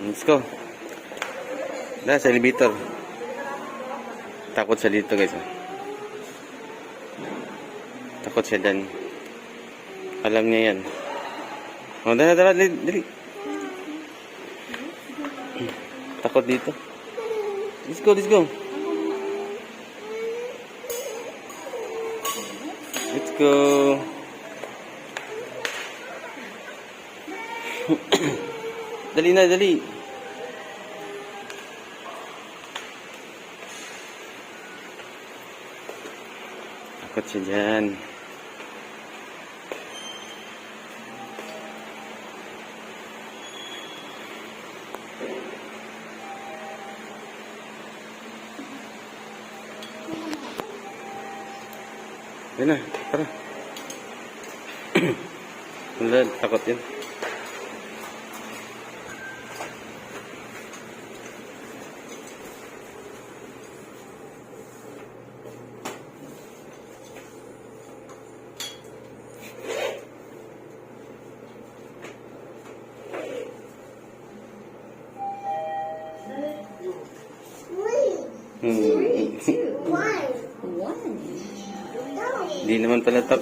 Let's go. Na, sa elevator. Takot siya dito guys. ah. Takot siya dyan. Alam niya yan. O, dala, dala, dali, dali. Takot dito. Let's go, let's go. Let's go. dali na, dali. Takot siya dyan. Yan na, tara. Wala, takot yun. Hmm. One. Di naman pala takot.